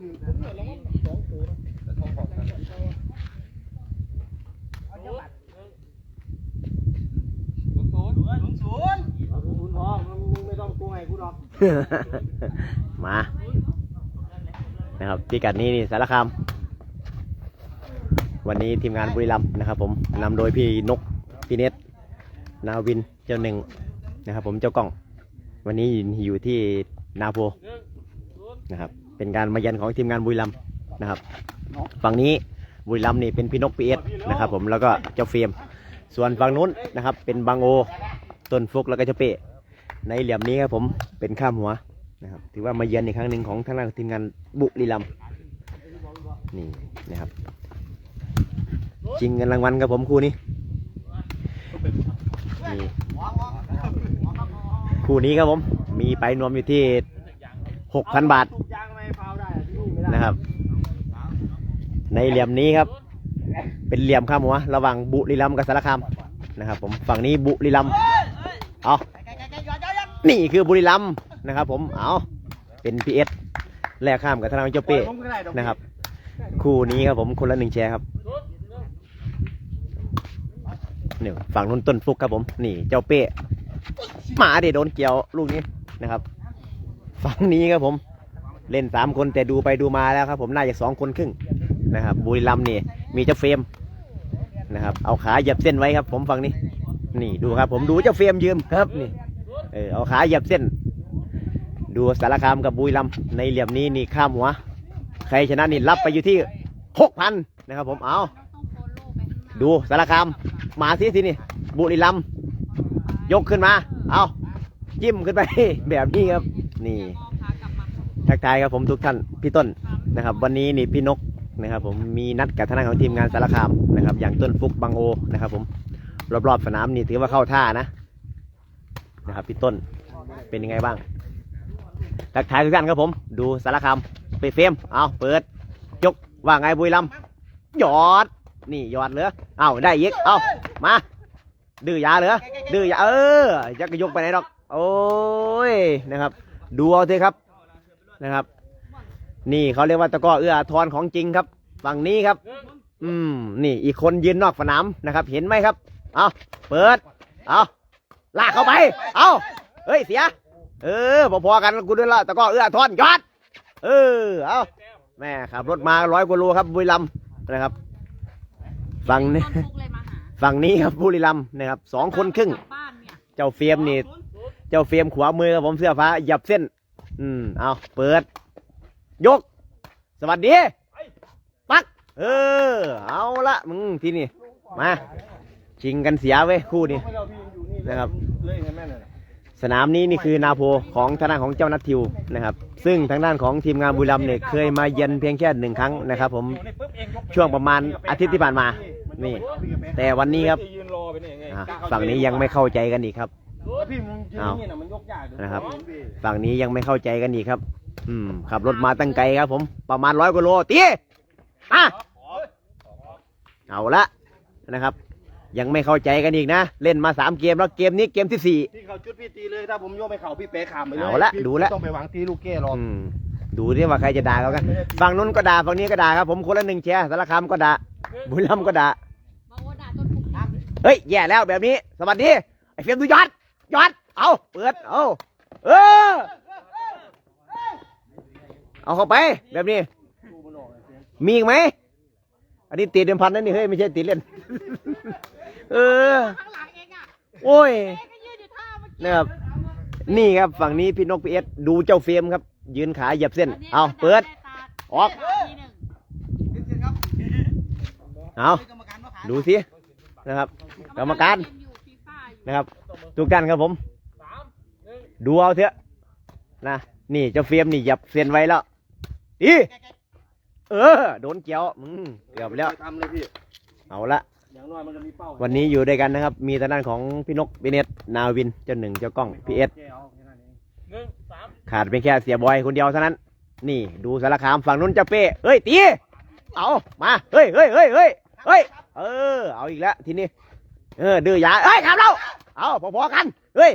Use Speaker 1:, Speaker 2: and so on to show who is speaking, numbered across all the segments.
Speaker 1: มา นะครับพิกัดนี้นี่สารคาม วันนี้ทีมงานบุรีรัมย์นะครับ ผมนำโดยพี่นก พี่เนตนาวินเจ้าหนึ่งนะครับ ผมเจ้ากล้อง วันนี้อยู่ที่นาโพนะครับ เป็นการมาเยันของทีมงานบุรีรัมย์นะครับ ฝั่งนี้บุรีรัมย์นี่เป็นพี่นกพีเอสนะครับผมแล้วก็เจ้าเฟรมส่วนฝั่งนู้นนะครับ เป็นบางโอต้นฟุกแล้วก็เจ้าเป้ในเหลี่ยมนี้ครับผมเป็นข้ามหัวนะครับถือว่ามาเยือนอีกครั้งหนึ่งของทางด้านทีมงานบุรีรัมย์นี่นะครับจริงเงินรางวัลครับผมคู่นี้นี่คู่นี้ครับผมมีไปนวมอยู่ที่หกพันบาท นะครับ ในเหลี่ยมนี้ครับ เป็นเหลี่ยมข้ามหัว ระหว่างบุรีรัมย์กับสารคามนะครับ ผมฝั่งนี้บุรีรัมย์เอานี่คือบุรีรัมย์นะครับ ผมเอาเป็นพีเอสแลกข้ามกับทางเจ้าเป้นะครับ คู่นี้ครับผมคนละหนึ่งแชร์ครับเนี่ยฝั่งนู้นต้นฟุกครับผม นี่เจ้าเป้หมาเดี๋ยวโดนเกี่ยวลูกนี้นะครับ ฝั่งนี้ครับผม เล่นสามคนแต่ดูไปดูมาแล้วครับ ผมน่าจะสองคนครึ่งนะครับบุรีรัมย์นี่มีเจ้าเฟรมนะครับ เอาขาเหยียบเส้นไว้ครับ ผมฝั่งนี้ นี่ดูครับ ผมดูเจ้าเฟรมยืมครับนี่เออเอาขาเหยียบเส้น ดูสารคามกับบุรีรัมย์ในเหลี่ยมนี้นี่ข้ามหัว ใครชนะนี่รับไปอยู่ที่หกพันนะครับ ผมเอาดูสารคามมาที่ที่นี่บุรีรัมย์ยกขึ้นมา เอาจิ้มขึ้นไปแบบนี้ครับ นี่ ทักทายครับผมทุกท่านพี่ต้นนะครับ วันนี้นี่พี่นกนะครับผมมีนัดกับทางด้านของทีมงานสารคามนะครับ อย่างต้นฟุกบางโอนะครับผมรอบๆสนามนี่ถือว่าเข้าท่านะนะครับพี่ต้นเป็นยังไงบ้างทักทายทุกท่านครับผม ดูสารคามไปเฟรมเอาเปิดยกว่าไงบุรีรัมย์หยอดนี่หยอดเหลือเอาได้อีกเอามาดื้อยาเหลือดื้อยาเออจะกระยกไปไหนหรอก โอ้ยนะครับ ดูเอาเถอะครับ นะครับ นี่เขาเรียกว่าตะกร้อเอื้ออาทรของจริงครับ ฝั่งนี้ครับ อืม นี่อีกคนยืนนอกสนามนะครับ เห็นไหมครับ เอาเปิด เอาลากเข้าไป เอาเฮ้ยเสีย เออพอๆกันกูด้วยละตะกร้อเอื้ออาทรยอด เออ เอาแม่ขับรถมาร้อยกว่าโลครับบุรีรัมย์นะครับ ฝั่งนี้
Speaker 2: ต้นฟุกเลยมาหา
Speaker 1: ฝั่งนี้ครับบุรีรัมย์นะครับสองคนครึ่ง
Speaker 2: กลับบ้านเนี่ย
Speaker 1: เจ้าเฟียมนี่ เจ้าเฟียมขวามือครับผมเสื้อฟ้าหยับเส้น อืม เอาเปิด ยก สวัสดี ปัก เออ เอาละมึงที่นี่ มา ชิงกันเสียเว้ยคู่นี้ นะครับสนามนี้นี่คือนาโพของทางด้านของเจ้านัททิวนะครับ ซึ่งทางด้านของทีมงานบุรีรัมย์เนี่ยเคยมาเยือนเพียงแค่หนึ่งครั้งนะครับ ผมช่วงประมาณอาทิตย์ที่ผ่านมา นี่ แต่วันนี้ครับ
Speaker 3: อะ
Speaker 1: ฝั่งนี้ยังไม่เข้าใจกันอีกครับ
Speaker 3: พี่มึงยืนนี่น่ะมันยกยาก
Speaker 1: นะครับ ฝั่งนี้ยังไม่เข้าใจกันอีกครับ อืมขับรถมาตั้งไกลครับ ผม ประมาณร้อยกว่าโลตีอะเอาละนะครับ ยังไม่เข้าใจกันอีกนะ เล่นมาสามเกมแล้วเกมนี้เกมที่สี่
Speaker 3: พี่เขาจุดพี่ตีเลยถ้าผมโยกไปเข่าพี่เป๊ะขามไปเลย
Speaker 1: เอาละ
Speaker 3: พี่
Speaker 1: ดูละ
Speaker 3: ไม่ต้องไปหวังตีลูกเก้หรอก
Speaker 1: อืมดูดิว่าใครจะด่าเขากันฝั่งนู้นก็ด่าฝั่งนี้ก็ด่าครับผมคนละหนึ่งแชร์สารคามก็ด่าบุรีรัมย์ก็ด่า
Speaker 2: มาโอด่าต้นฟุกนะ
Speaker 1: เฮ้ยแย่แล้วแบบนี้ สวัสดีไอ้เฟียมดูยอด ยอด เอาเปิด เอาเออ เอาเข้าไป แบบนี้ มีอีกไหม อันนี้ตีเดิมพันนั่นนี่เฮ้ยไม่ใช่ตีเล่น เออ
Speaker 2: ข้างหลังเองอะ
Speaker 1: โอ้ย
Speaker 2: เองก็ยืนอยู่ท่าเมื่อกี้
Speaker 1: นะครับ นี่ครับฝั่งนี้พี่นกพีเอสดูเจ้าเฟรมครับ ยืนขาเหยียบเส้น เอาเปิด ออก เอาดูสินะครับ กรรมการ นะครับทุกท่านครับผมดูเอาเถอะนะนี่เจ้าเฟรมนี่เหยับเส้นไว้แล้วอีเออโดนเกี่ยวมึงเกือบแล้ว
Speaker 3: ทำเลยพี่
Speaker 1: เอาละ
Speaker 3: อย่างน้อยมันก็มีเป้า
Speaker 1: วันนี้อยู่ด้วยกันนะครับ มีทางด้านของพี่นกพี่เนตนาวินเจ้าหนึ่งเจ้ากล้องพี่เอส
Speaker 3: แก้เอาแค่นั้นเอง
Speaker 4: หนึ่งสาม
Speaker 1: ขาดเป็นแค่เสียบอยคนเดียวเท่านั้น นี่ดูสารคามฝั่งนู้นเจ้าเป้เฮ้ยตีเอามาเฮ้ยเฮ้ยเฮ้ยเฮ้ยเฮ้ยเออเอาอีกแล้วทีนี้ เออดื้อยาเฮ้ยขับเราเอาพอๆกันเฮ้ย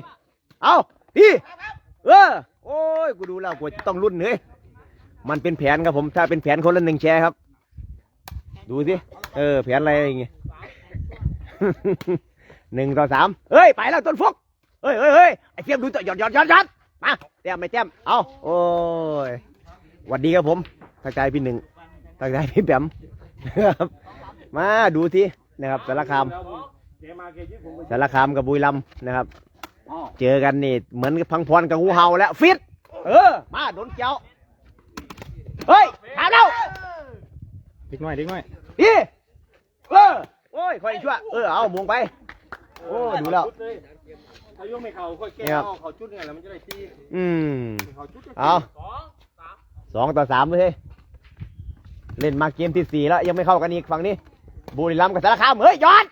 Speaker 1: เอาพี่เออโอ้ยกูดูแล้วกูต้องรุ่นเฮ้ยมันเป็นแผนครับผมถ้าเป็นแผนคนละหนึ่งแชร์ครับ ดูสิเออแผนอะไรอย่างเงี้ยหนึ่งต่อสามเฮ้ยไปแล้วต้นฟุกเฮ้ยเฮ้ยเฮ้ยไอเทียมดูต่อหยอดหยอดหยอดหยอดมาแต้มไม่แต้มเอาโอ้ยหวัดดีครับผมทักทายพี่หนึ่งทักทายพี่แบมนะครับมาดูทีนะครับสารคาม
Speaker 3: เจมาเกยิผมไป
Speaker 1: สารคามกับบุรีรัมย์นะครับ
Speaker 3: อ๋อ
Speaker 1: เจอกันนี่เหมือนกับพังพรกับงูเห่าแล้วฟิต เออ มาโดนเจ้า เฮ้ยถามแล้ว
Speaker 4: ดิกหน่อยดิกหน่อย
Speaker 1: ดีเออ โอ้ยคอยชั่ว เออ เอามวงไป โอ้ดูแล้ว
Speaker 3: ชุดเลยถ้ายกไม่เข่าค่อยแก้
Speaker 1: เนี่ยครับ
Speaker 3: เอาเข่าชุดเนี่ยแล้วมันจะได้ตี
Speaker 1: อืม
Speaker 3: เข่าชุดจะ
Speaker 1: เอาสองต่อสามเลยเล่นมาเกมที่สี่แล้วยังไม่เข้ากันอีกฝั่งนี้ บุรีรัมย์กับสารคามเฮ้ยยอด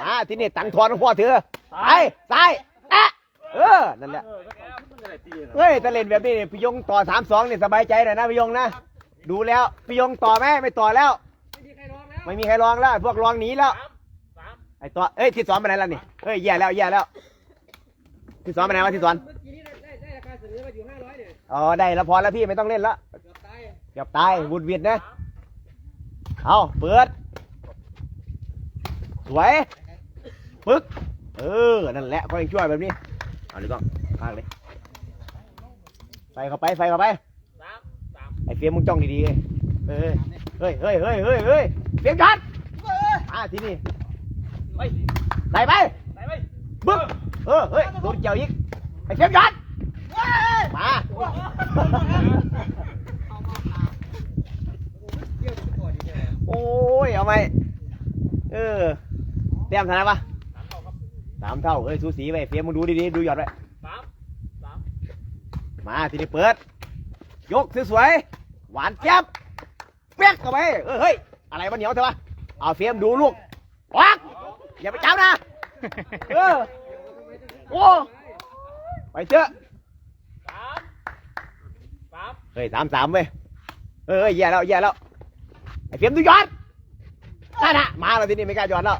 Speaker 1: มาที่นี่ตังทอนของพ่อเธอไปซ้ายแอะเออนั่นแหละ
Speaker 3: เออแล้วเข่าชุดมันจะได้ตีนะ
Speaker 1: เฮ้ยถ้าเล่นแบบนี้เนี่ยพี่ยงต่อสามสองเนี่ยสบายใจหน่อยนะพี่ยงนะดูแล้วพี่ยงต่อไหมไม่ต่อแล้ว ไม่มีใครลองแล้ว พวกลองหนีแล้วไอ้ต่อเอ้ยที่สอนไปไหนแล้วนี่เฮ้ยแย่แล้วแย่แล้วที่สอนไปไหนวะที่สอนอ๋อได้แล้วพอแล้วพี่ไม่ต้องเล่นแล้วเกือบตายวุดวิดนะเอาเปิดสวย ปึ๊กเออ นั่นแหละก็ยังช่วยแบบนี้ เอาเลยก็พากเลย ใส่เข้าไป ใส่เข้าไปไอ้เฟียมมึงจ้องดีๆเลยเฮ้ย เฮ้ย เฮ้ย เฮ้ย เฮ้ย เฮ้ยเฟียมชัดอ่าที่นี่ใส่ไปบึ้มเออ เฮ้ย โดนเกี่ยวอีก ไอ้เฟียมชัดมาโอ้ย เอาไหมเออเตรียมทันไหมปะ สามเท่าเอ้ยสูสีไปเฟียมมึงดูดีๆดูหยอดไว้มาทีนี้เปิด ยกสวยๆหวานแจ๊บเป๊กเข้าไปเออเฮ้ยอะไรมันเหนียวเถอะวะเอาเฟียมดูลูกวักอย่าไปจับนะเออโอ้ไปเถอะเฮ้ยสามสามเว้ยเออเฮ้ยแย่แล้วแย่แล้วไอ้เฟียมดูยอดนั่นน่ะมาแล้วทีนี้ไม่กล้ายอดแล้ว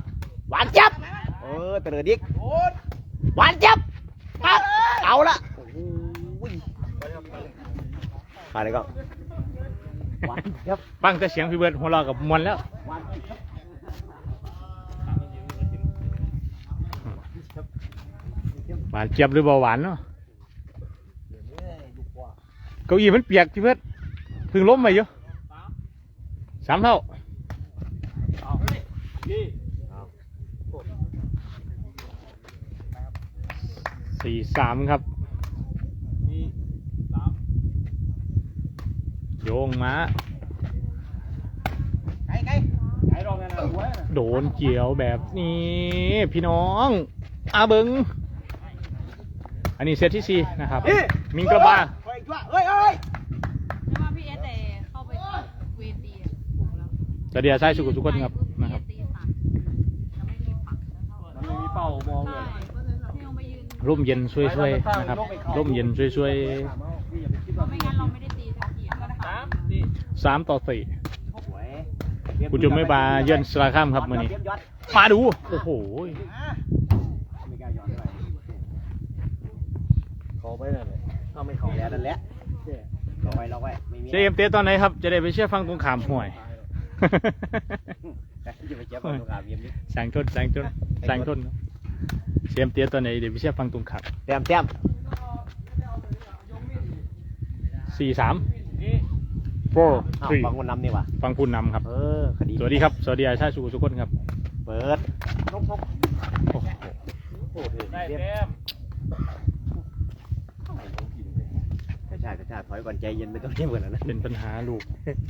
Speaker 1: หวานเจ็บเออเตลิดอีกหวานเจ็บปั๊บเอาละโอ้ยมาเลยก็หวานเจ็บ
Speaker 4: ฟังแต่เสียงพี่เบิร์ดหัวเราะกับมวลแล้ว
Speaker 1: หวานเจ็บ
Speaker 4: หวานเจี๊ยบหรือเบาหวานเนาะเก้าอี้มันเปียกพี่เบิร์ดเพึ่งล้มไปอยู่สามเท่า สี่สามครับโยงมา
Speaker 3: ไก่ไก่ไก่รองกันนะหัวนะ
Speaker 4: โดนเกี่ยวแบบนี้ พี่น้องอาเบิงอันนี้เซตที่สี่นะครับ มิงกระบา
Speaker 1: เฮ้ยชั่วเฮ้ยเฮ้ย
Speaker 2: ไม่ว่าพี่เอสแต่เข้าไปเวทีอะถูกแล้ว
Speaker 4: จะเดียใช่สุกุทุกคนครับ ร่
Speaker 2: มเย็น
Speaker 4: ช่วยๆนะครับร่มเย็นช่วย
Speaker 3: พี่อย่าไปคิด
Speaker 2: เพ
Speaker 3: ว่า
Speaker 2: ราะไม่งั้นเราไม่ได้ตีสักทีอะสาม
Speaker 4: ๆสามต่อสี่
Speaker 1: สวย
Speaker 4: กูจะไม่บาเยือนสลาข้ามครับมื่อนี้มาดูโอ้โห
Speaker 1: ไม่กล้ายอดด้วย
Speaker 3: ขอไปนั่นเลย
Speaker 1: เอาไม่เข้าแล้วนั่นแหละเราไว้เราไว้ไม่มี
Speaker 4: เจเอ็มเตตอนไหนครับ จะได้ไปเชื่อฟังตรงขามห่วย
Speaker 1: จะไปเจ็บเอาตัวกาเบียมนี่
Speaker 4: แสงทนแสงทนแสงทนครับ เจเอ็มเตตอนไหนเดี๋ยวไปเชื่อฟังตรงขาม
Speaker 1: แต้มแต้ม
Speaker 4: สี่สาม four
Speaker 1: อ้าว
Speaker 4: three
Speaker 1: ฟังคนนำนี่ว่ะ
Speaker 4: ฟังพูนนำครับ
Speaker 1: เออคดี
Speaker 4: สวัสดีครับ สวัสดีอาชาติสุขุทุกคนครับ
Speaker 1: เปิด
Speaker 4: โอ้โห
Speaker 3: ได้แต้ม
Speaker 1: กระชากกระชากถอยก่อนใจเย็นไม่ต้องเรียบกันนะ
Speaker 4: เป็นปัญหาลูก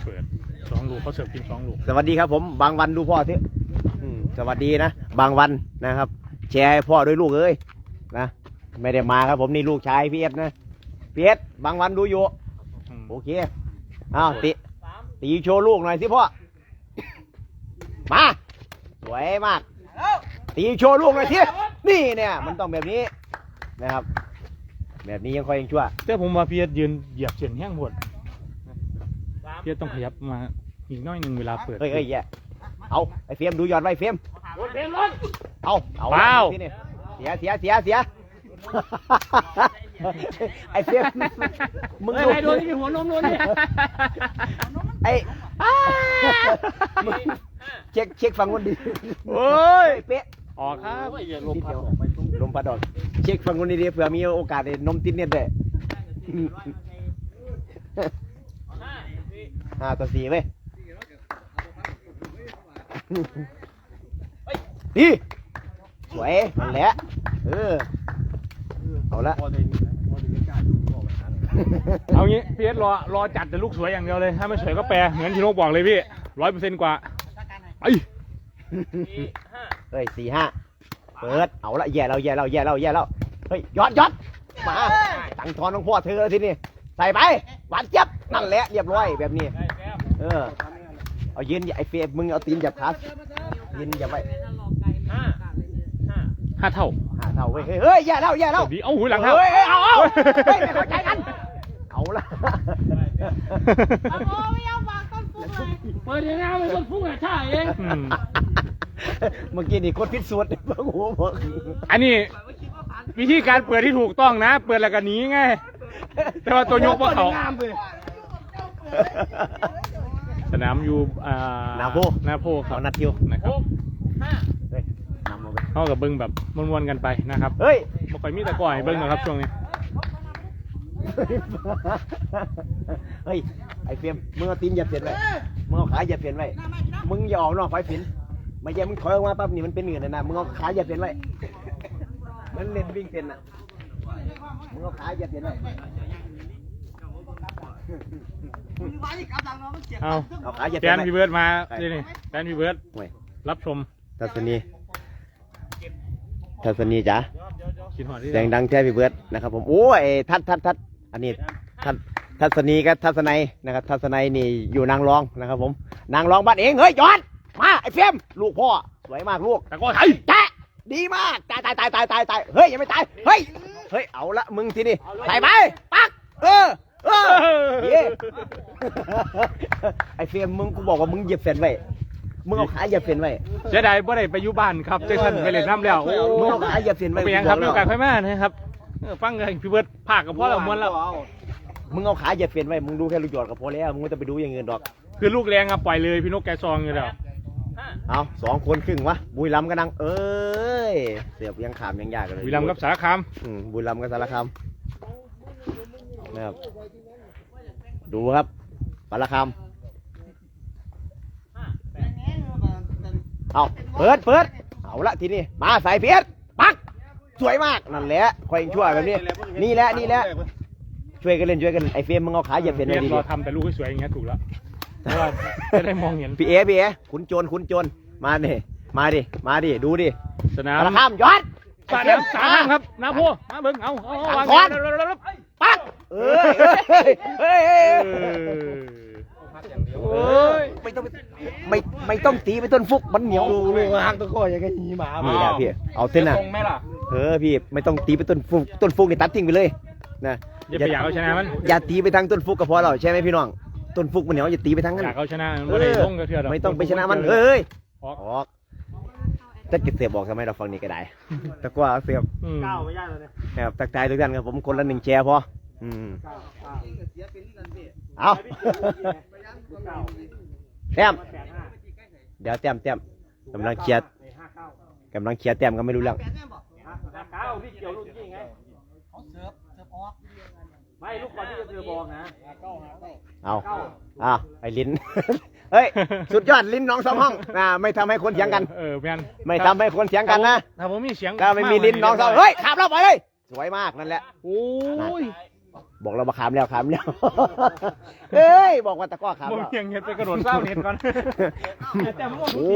Speaker 4: เปิดสองลูกเขาเสิร์ฟกินสองลูก
Speaker 1: สวัสดีครับผมบางวันดูพ่อทีอืมสวัสดีนะ บางวันนะครับ แชร์ให้พ่อด้วยลูกเอ้ยนะไม่ได้มาครับผมนี่ลูกชายพี่เอสนะพี่เอสบางวันดูอยู่
Speaker 4: อืม
Speaker 1: โอเคอ้าวติตีโชว์ลูกหน่อยสิพ่อมาสวยมากตีโชว์ลูกหน่อยสินี่เนี่ยมันต้องแบบนี้นะครับ แบบนี้ยังค่อยยังชั่ว
Speaker 4: แต่ผมว่าพี่เอ็ดยืนเหยียบเสียนแห้งหมดพี่เอ็ดต้องขยับมาอีกหน้อยหนึ่งเวลาเปิด
Speaker 1: เฮ้ยเฮ้ยแย่เอาไอ้เฟียมดูยอดไว้เฟียมเอาเอา
Speaker 4: ว้าว
Speaker 1: ที่นี่เสียเสียเสียเสีย ไอ้เฟียมมึง
Speaker 3: เฮ้ย
Speaker 1: ดู
Speaker 3: ไอ้โดนที่หัวนมโดนนี่
Speaker 1: ไอ้มึงเช็คเช็คฟังคนดี
Speaker 4: โอ้ย
Speaker 1: เป๊ะ
Speaker 4: ออกครับ
Speaker 3: โอ้ยอย่าลมพัดออกไปตรง
Speaker 1: ลมพัดออกเช็คฟังคนดีๆเผื่อมีโอกาสได้นมติดเนี่ยด้วยห้าต่อสี่เว้ยดี สวยนั่นแหละ เออ เอาละ
Speaker 3: พอได้นี่นะพอได้ไม่กล้าดูบอกไปหาหน่อย
Speaker 4: เอางี้พี่เอสรอรอจัดแต่ลูกสวยอย่างเดียวเลยถ้าไม่สวยก็แปรเหมือนที่นกบอกเลยพี่ร้อยเปอร์เซ็นต์กว่าไอ้
Speaker 1: เฮ้ยสี่ห้าเปิด เอาละแย่เราแย่เราแย่เราแย่เราเฮ้ยยอดยอดมาตังทอนของพ่อเธอแล้วทีนี้ใส่ไปหวานเจี๊ยบนั่นแหละเรียบร้อยแบบนี้ เออ เอายืนอย่าไอ้เฟยมึงเอาตีนจับขายืนอย่าไป
Speaker 2: ห้าเท่า
Speaker 1: หาเท่าเว้ยเฮ้ยเฮ้ยอย่าเล่าอย่าเล่า
Speaker 4: ดีเอาหูหลังเท่า
Speaker 1: เฮ้ยเฮ้ยเอาเอาเฮ้ยไม่เข้าใจกันเอาละ
Speaker 2: เอาโอ้ไม่เอาวางต้นฟุกเลย
Speaker 3: เปิดยังไงไม่ต้องพุ่งอะช่าเอง
Speaker 4: อืม
Speaker 1: เมื่อกี้นี่คนพิษสวดเพิ่งหัวบอก
Speaker 4: อันนี้วิธีการเปิดที่ถูกต้องนะ เปิดแล้วก็หนีไงแต่ว่าตัวยกว่าเขา
Speaker 3: งามเลย
Speaker 4: สนามอยู่อ่า
Speaker 1: นาโพ
Speaker 4: นาโพครั
Speaker 1: เอา
Speaker 4: บ
Speaker 1: นัดทิว
Speaker 4: นะครับ
Speaker 1: เข้า
Speaker 4: กับเบิ้งแบบม้วนๆกันไปนะครับ
Speaker 1: เฮ้ย
Speaker 4: บ่ค่อยมีแต่ก่อยเบิ้งหรอกครับช่วงนี้
Speaker 1: เฮ้ยไอ้เฟียมมึงเอาตีนอย่าเปลี่ยนไว้มึงเอาขาอย่าเปลี่ยนไว้มึงอย่าออกนอกไฟผินไม่ใช่มึงถอยออกมาปั๊บนี่มันเป็นเงื่อนะนะมึงเอาขาอย่าเปลี่ยนไว้มันเล่นวิ่งเต้นน่ะมึงเอาขาอย่าเปลี่ยนไว้
Speaker 4: เอา
Speaker 1: เอาขาอย่า
Speaker 4: แฟ
Speaker 1: เปลี่ยน
Speaker 4: น
Speaker 1: ไว้
Speaker 4: พี่เบิร์ดมาดินี่แฟนพี่เบิร์ด
Speaker 1: โอ้ย
Speaker 4: รับชม
Speaker 1: ทัศนี ทัศนีจ๋า
Speaker 4: คิดหอดที่
Speaker 1: เสียงดังแท้พี่เบิร์ดนะครับผมโอ้ยทัดทัดทัดอันนี้ทัดทัศนีกับทัศนัยนะครับ ทัศนัยนี่อยู่นางรองนะครับ ผม นางรองบ้านเองเฮ้ยยอดมาไอ้เฟรมลูกพ่อสวยมากลูก
Speaker 4: แต่ก็ไทย
Speaker 1: แจ๊ะดีมากตายตายตายตายตายตายเฮ้ยยังไม่ตายเฮ้ยเฮ้ยเอาละมึงทีนี่ใส่ไปปักเออเออเย้ไอ้เฟรมมึงกูบอกว่ามึงเหยียบเฟนไว้ มึงเอาขาเหยียบเฟนไว้
Speaker 4: เสียดายบ่ได้ไปอยู่บ้านครับเจสันไปเล่นน้ำแล้วโอ้
Speaker 1: มึงเอาขาเหยียบเฟนไว้
Speaker 4: เป็นหยังครับมี
Speaker 1: กู
Speaker 4: โอกาส
Speaker 1: แล้ว
Speaker 4: ค่อยมานะครับเออฟังเลยพี่เบิร์ดภาคกับพ่อเราม้วนแล้ว
Speaker 1: มึงเอาขาเหยียบเฟนไว้มึงดูแค่ลูกหยอดก็พอแล้วมึงไม่ต้องไปดูอย่างอื่นดอก
Speaker 4: คือลูกแรงอะปล่อยเลยพี่นกแกซองอยู่แล้ว
Speaker 1: เอาสองคนครึ่งวะบุรีรัมย์ก็นัง เอ้ยเสียบยังขามยังยากเลย
Speaker 4: วิลัมย์กับสารคาม
Speaker 1: อืมบุรีรัมย์กับสารคามนะครับดูครับสารคาม เอาเปิดเปิดเอาละทีนี้มาใส่เพียรปักสวยมากนั่นแหละคอยช่วยแบบนี้ นี่แหละนี่แหละช่วยกันเล่นช่วยกันไอ้เฟรมมึงเอาขาเหยียบเฟน
Speaker 4: เรี
Speaker 1: ไว้
Speaker 4: ยน
Speaker 1: ดี
Speaker 4: รอทำแต่ลูกให้สวยอย่างเงี้ยถูกแล้วเพราะว่าจะได้มองเห็น
Speaker 1: ๆพี่เอพี่เอขุนโจรขุนโจรมาดิมาดิมาดิดูดิ
Speaker 4: สนาม
Speaker 1: สารคามยอด
Speaker 4: สนามสามครับนาโพมาเบิ่งเอาเอาเอาวาง
Speaker 1: ทอนปักเอ้ยเอ้ย เอ้ยเอ้ย
Speaker 4: เอ
Speaker 1: เอ้ย
Speaker 4: อเอ้ย
Speaker 1: ไม่ต้องไม่ไม่ต้องตีไปต้นฟุกมันเหนียว
Speaker 3: ดูลูกหักตะโกนอย่างกับหีหมา
Speaker 1: นี่แหละพี่เอาเส้นน่ะ
Speaker 3: ตรงไหมล่ะ
Speaker 1: เออพี่ไม่ต้องตีไปต้นฟุกต้นฟุกนี่ตัดทิ้งไปเลยนะ
Speaker 4: อย่าไปอยากเอาชนะมัน
Speaker 1: อย่าตีไปทางต้นฟุกก็พอแล้วใช่ไหมพี่น้องต้นฟุกมันเหนียวอย่าตีไปทางนั้น
Speaker 4: อยากเอาชนะมันไม่ได้ลงกระเทือนหรอก
Speaker 1: ไม่ต้องไปชนะมันเอ้ย
Speaker 4: ออก
Speaker 1: ออกจะกิดเสียบบอกทำไมเราฟังนี่ก็ได้แต่กว่าเสียบ
Speaker 4: อืม
Speaker 3: ก้าวไม่ยากเลยเนี่ย
Speaker 1: ครับตักทายทุกท่านครับผมคนละหนึ่งแชร์พออืมเอา แต้มเดี๋ยวแต้มแต้มกำลังเคลียร์กำลังเคลียร์แต้มก็ไม่รู้เรื่อง
Speaker 3: ก้าวพี่เกี่ยวลูกจริงไงเขาเสิร์ฟเสิร์ฟออกไม่ลูกบอลที่จะเสิร์ฟออกนะ
Speaker 1: เอาอ่าไอ้ลิ้นเฮ้ยสุดยอดลิ้นน้องสองห้องอ่าไม่ทำให้คนเถียงกัน
Speaker 4: เออแม่น
Speaker 1: ไม่ทำให้คนเถียงกันนะ
Speaker 4: ถ้าผมมีเสียง
Speaker 1: ถ้าไม่มีลิ้นน้องสองเฮ้ยขามเราไปเลยสวยมากนั่นแหละ
Speaker 4: โอ้ย
Speaker 1: บอกเรามาขามแล้วขามแล้วเฮ้ย บอกว่าตะกร้อขาม
Speaker 4: ผม
Speaker 1: แล้ว
Speaker 4: ยังเห็นไปกระโดดเศร้าเน็ตก่อนแต่ผมว่าทุก
Speaker 1: โอ้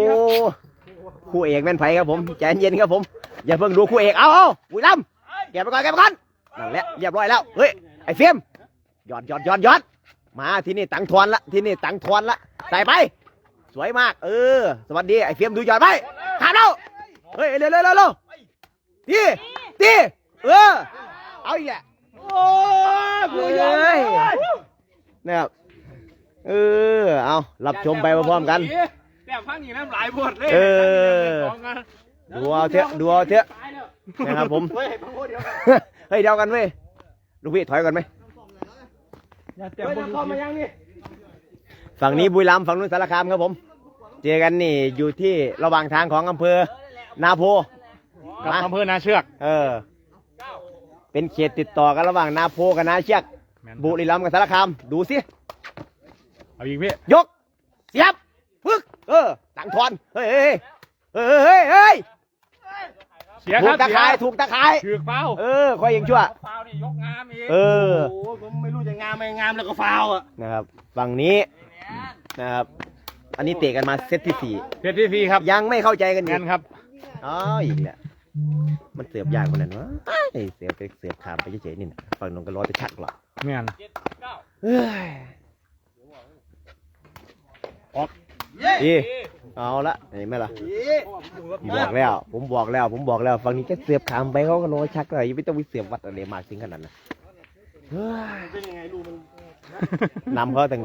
Speaker 4: ทีครับ
Speaker 1: คู่เอกแม่นไผครับผมใจเย็นครับผม อย่าเพิ่งดูคู่เอกเอาเอาบุรีรัมย์แกะไปก่อนแกะไปก่อนนั่นแหละเรียบร้อยแล้วเฮ้ยไอ้เฟียมหยอดหยอดหยอดหยอดมาที่นี่ตังทวนละที่นี่ตังทวนละใส่ไป สวยมาก เออ สวัสดีไอ้เฟียมดูหยอดไปขาดแล้วเฮ้ยเร็วเร็วเร็วเร็วตีตีเออเอาอีกแหละ โอ้ยผู้ใหญ่นะครับเออเอารับชมไปพร้อมๆกัน
Speaker 4: แต่พังอย่างนั้นหลายบทเลย
Speaker 1: เออ
Speaker 4: สองกัน
Speaker 1: ดูเอาเถอะดูเอาเถอะ
Speaker 3: ตายแล้ว
Speaker 1: นะครับผม
Speaker 3: เฮ้ยพังโคเดียวกัน
Speaker 1: เฮ้ยเดียวกันเว้ยลูกพี่ถอยก่อนไหม
Speaker 3: เฮ้ยน้ำพ่อมายังนี่
Speaker 1: ฝั่งนี้บุรีรัมย์ฝั่งนู้นสารคามครับผม เจอกันนี่อยู่ที่ระหว่างทางของอำเภอนาโพ
Speaker 4: กับอำเภอนาเชือก
Speaker 1: เออ เป็นเขตติดต่อกันระหว่างนาโพกับนาเชือก
Speaker 4: แม่น
Speaker 1: บุรีรัมย์กับสารคามดูสิ
Speaker 4: เอาอีกพี่
Speaker 1: ยกเสียบปึ๊กเออตังทอนเฮ้ยเฮ้ยเฮ้ยเฮ้ยเฮ้ย
Speaker 4: เสียค
Speaker 1: ถู
Speaker 4: รั
Speaker 1: ก
Speaker 4: บ
Speaker 1: ตะไคร้
Speaker 4: เสีย
Speaker 1: ถูกตะไคร้
Speaker 4: ถือเป้า
Speaker 1: เออคอยยิงชั่ว
Speaker 3: ฟาวนี่ยกงามอีก
Speaker 1: เออ
Speaker 3: โอ้ผมไม่รู้จะงามไม่งามแล้วก็ฟาวอะ
Speaker 1: นะครับฝั่งนี้นะครับอันนี้เตะกันมาเซตที่สี่
Speaker 4: เซตที่สี่ครับ
Speaker 1: ยังไม่เข้าใจกันอี
Speaker 4: งั้
Speaker 1: ก
Speaker 4: นครับ
Speaker 1: อ๋ออีกแล้ว มันเสือบยากกว่านั้นวะไอ้ยเสือบไปเสือบขามไปเฉยๆนี่นะฝั่งนู้นก็รอจะชักหรอก
Speaker 4: แม่น
Speaker 1: เฮ้ย
Speaker 4: ออก
Speaker 1: อีเอาละเห็นไหมล่ะบอกแล้ว ผมบอกแล้ว ผมบอกแล้วฝั่งนี้แค่เสือบขามไปเขาก็รอชักเลยยังไม่ต้องไปเสือบวัดอะไรมากถึงขนาดนั้นเฮ้ย
Speaker 3: เป็นยังไงลูกมัน
Speaker 1: นำเขาตั้ง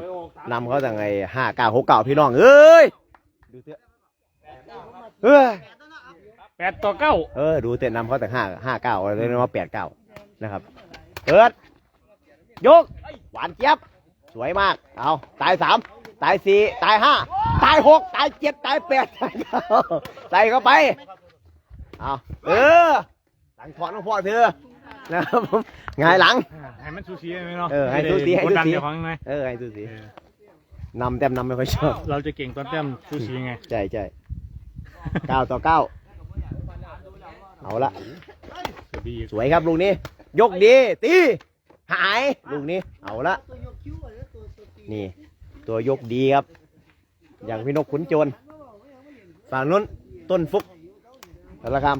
Speaker 1: นำเขาตั้งไอ้ห้าเก้าหกเก้าพี่น้องเอ้ยดูเถอะเฮ้ย
Speaker 4: แปดต่อเก้า
Speaker 1: เออ ดูเตะนำเขาแต่ห้าห้าเก้าเลยนะว่าแปดเก้านะครับ เปิด ยก หวานเจี๊ยบ สวยมาก เอาตายสามตายสี่ตายห้าตายหกตายเจ็ดตายแปดตายเก้าใส่เข้าไป เอาเออตังถอนของพ่อเธอนะครับผมหงายหลัง
Speaker 4: ให้มันซูซีไหมเนาะ
Speaker 1: เออให้ซูซีให้
Speaker 4: กดดัน
Speaker 1: ซูซี
Speaker 4: เจ้าของหน่อย
Speaker 1: เออไอ้ดูสินำแต้มนำไม่ค่อยชอบ
Speaker 4: เราจะเก่งตอนแต้มซูซีไง
Speaker 1: ใช่ใช่เก้าต่อเก้า เอาละ
Speaker 4: สวัสดี
Speaker 1: สวยครับลูกนี้ ยกดีตีหายลูกนี้ เอาละนี่ ตัวยกดีครับ อย่างพี่นกขุนโจรฝั่งนู้นต้นฟุกแล้วครับ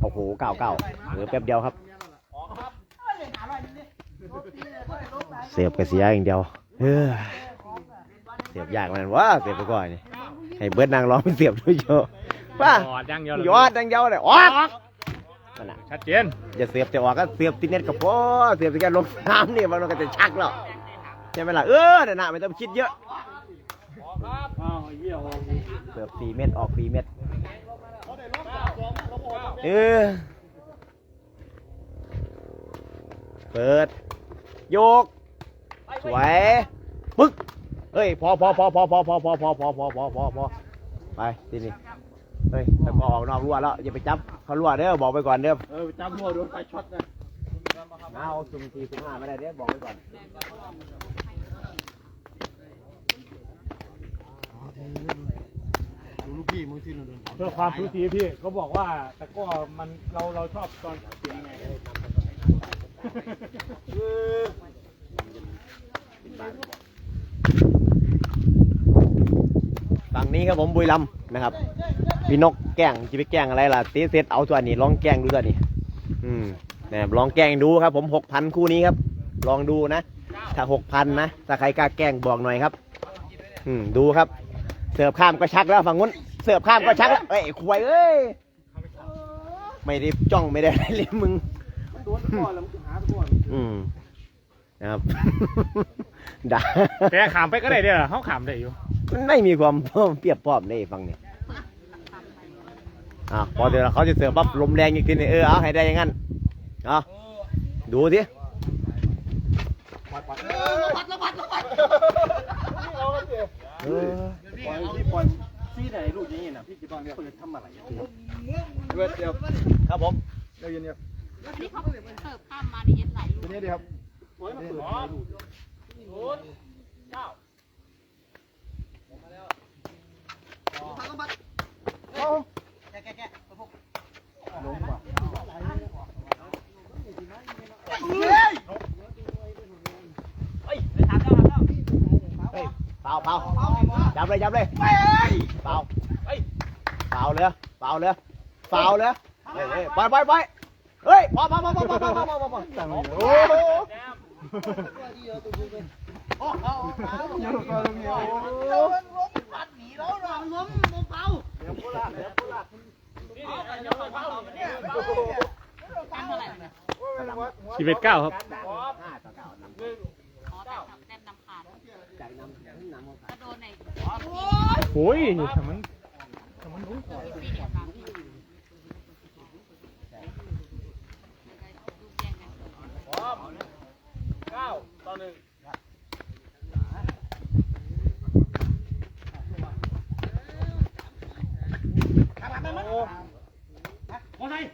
Speaker 1: โอ้โหเก้าเก้าเหลือแป๊บเดียวครับ เสียบกระเสียอย่างเดียวเฮ้ยเสียบยากมันว่าเสียบไปก่อนนี่ ให้เบิร์ดนางร้องเสียบด้วยโชว์ว่า
Speaker 4: ยอดอย่างเดียวเลย
Speaker 1: ยอดดังเดียวเลยออกนั่นน่ะ
Speaker 4: ชัดเจน
Speaker 1: จะเสียบจะออกก็เสียบติเน็ตกับพ่อเสียบที่แกลงน้ำนี่มันก็จะชักแล้วใช่ไหมล่ะเออเดี๋ยวนะไม่ต้องคิดเยอะ
Speaker 3: อ้าวเยี่ยม
Speaker 1: เสียบสี่เม็ดออกสี่เม็ดเออเปิด โยก สวย ปึ๊ก เฮ้ยพอพอพอพอพอพอพอพอพอพอพอพอพอไปทีนี้เฮ้ยแต่พอออกนอกรั้วแล้วอย่าไปจับเขารั้วเด้อบอกไปก่อนเด้อ
Speaker 3: เออจำหัวโดนไฟช็อตนะ
Speaker 1: เอาสุ่มทีสุ่มห้าไม่ได้เด้อบอกไปก่อน
Speaker 3: ดูลูกพี่มึงที่นู่น
Speaker 4: เพื่อความซูซีพี่เขาบอกว่าแต่ก็มันเราเราชอบตอนเสียงไง
Speaker 1: ฝั่งนี้ครับผมบุยลำนะครับพี่นกแก้งจะไปแก้งอะไรล่ะตีเซตเอาตัวนี้ลองแก้งดูตัวนี้ อืมเนี่ยลองแก้งดูครับ ผมหกพันคู่นี้ครับ ลองดูนะถ้าหกพันนะถ้าใครกล้าแก้งบอกหน่อยครับ อืมดูครับ เสิร์ฟข้ามก็ชักแล้วฝั่งนู้นเสิร์ฟข้ามก็ชักแล้วเอ้ยควยเอ้ยไม่ได้จ้องไม่ได้อะไรเลยมึง
Speaker 3: โดนก่อนแล้วมึงหาก่อน
Speaker 1: อืมนะครับด่า
Speaker 4: แต่ขามไปก็ได้เด้อเขาขามได้อยู่
Speaker 1: มันไม่มีความเปรียบพร้อมในฟังนี่อะพอเดี๋ยวเขาจะเสิร์ฟปั๊บลมแรงอีกทีนึงเออเอาให้ได้อย่างนั้นเอาดูสิเออ
Speaker 3: ปล่อยพี่ปล่อยซี่ไหนลูกย่างนี้นะพี่จะต้องเรียกเขาจะทำอะไรเวทเดียว
Speaker 1: ครับผม
Speaker 3: เดี๋ยวเย็นเนี่ย
Speaker 2: อันนี้เขาเสิร์ฟข้ามมาในเอสไหลลูก
Speaker 3: เดี๋ยวเดียวครับโอ้ยมาเปิด ลูก
Speaker 1: เฮ้ยเปล่าเปล่าจับเลยจับเลยเปล่าเปล่าเลยเปล่าเลยเปล่าเลยเฮ้ยเฮ้ยปล่อยปล่อยปล่อยเฮ้ยพอพอพอพอพอพอพอพอพอโอ้โห
Speaker 2: ตั้งเท่าไห ชี
Speaker 4: วิตเก้าครับ
Speaker 2: โอ้
Speaker 4: ยทำมัน
Speaker 2: ทำมัน
Speaker 3: รู้เก้าต่อหนึ่ง โอ้โหไทย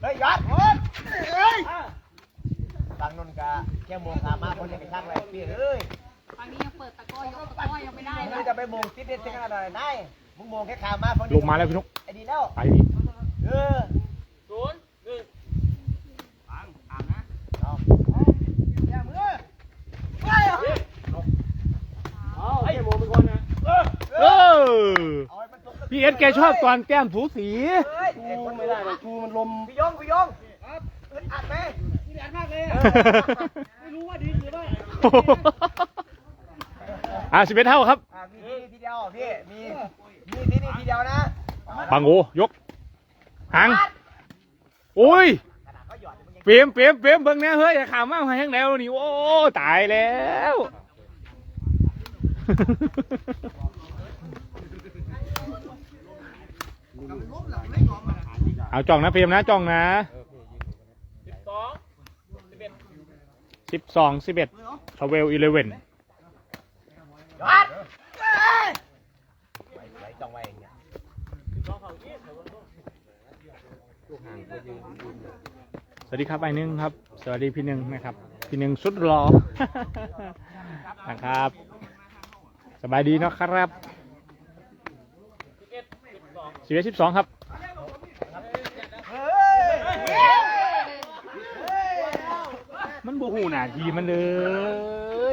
Speaker 1: เฮ้ยยอดเฮ้ยฝั่งนนกะแค่โมงขามาคนจะไปชักอะไรพี่เอ้ย
Speaker 2: ฝั่งนี้ยังเปิดตะกร้อยกตะกร้อยยังไม่ได้
Speaker 1: มึ
Speaker 2: เล
Speaker 1: ง
Speaker 2: ย
Speaker 1: จะไปโมงติดเด็ดขนาดไหนได้มึงโมงแค่ขามา
Speaker 4: ลงมาแล้วพี่นุก
Speaker 1: ไอ้ดีแล้ว
Speaker 4: ไปพี่
Speaker 1: เออ
Speaker 3: ศูนย์หนึ่งฟังตามนะ
Speaker 1: เอาอย่ามือ
Speaker 3: เอาไอ้โมเป็นคนนะเออ
Speaker 4: เออ
Speaker 1: เอาให้มันตกตะ
Speaker 4: พี่เอสแกชอบตอนแก้มถูสี
Speaker 1: เฮ้ย
Speaker 3: ชูไม่ได้เลยชูมันลม
Speaker 1: พี่ยงพี่ยงอึดอัดไหม
Speaker 3: ไม่รู้ว่าดีหรือไม่
Speaker 4: อะสิบเอ็ดเท่าครับ
Speaker 1: อ่ามีที่นี่ทีเดียวพี่ มี มีที่นี่ทีเดียวนะ
Speaker 4: บางโอยกหางโอ้ย
Speaker 1: ขนาดเขาหยอดมึงยัง
Speaker 4: เปรมเปรมเปรมเบิ่งแน่เฮ้ยอย่าขามากมาแห้งแล้วนี่โอ้ตายแล้ว เอาจ้องนะเปรมนะจ้องนะ
Speaker 3: สิบสองสิบเอ็ด
Speaker 4: สิบสองสิบเอ็ดทเวลอีเลเวน
Speaker 3: ส
Speaker 4: วัสดีครับไอ้หนึ่งครับ สวัสดีพี่หนึ่งนะครับ พี่หนึ่งสุดรอนะครับ สบายดีเนาะครับ
Speaker 3: สิบเอ็ดสิบสอง
Speaker 4: ครับมันบูหูหนาทีมันเล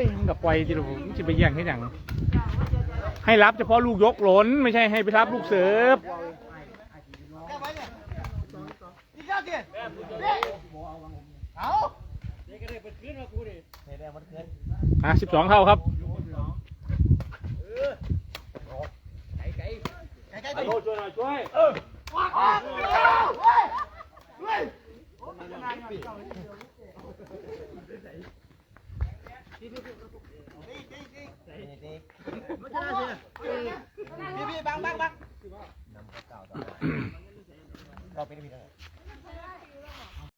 Speaker 4: ยมันกับปล่อยที่เราผมจะไปแย่งให้หยังให้รับเฉพาะลูกยกหล้นไม่ใช่ให้ไปรับลูกเสิร์ฟ
Speaker 1: เอา
Speaker 4: อะสิบสองเท่าครับ
Speaker 1: ไก่ไก่
Speaker 3: ไอ้โลช่วยหน่อยช่วย
Speaker 1: พี่พี่บังบังบังนำเก่าต่อเราเป็นพี่ได้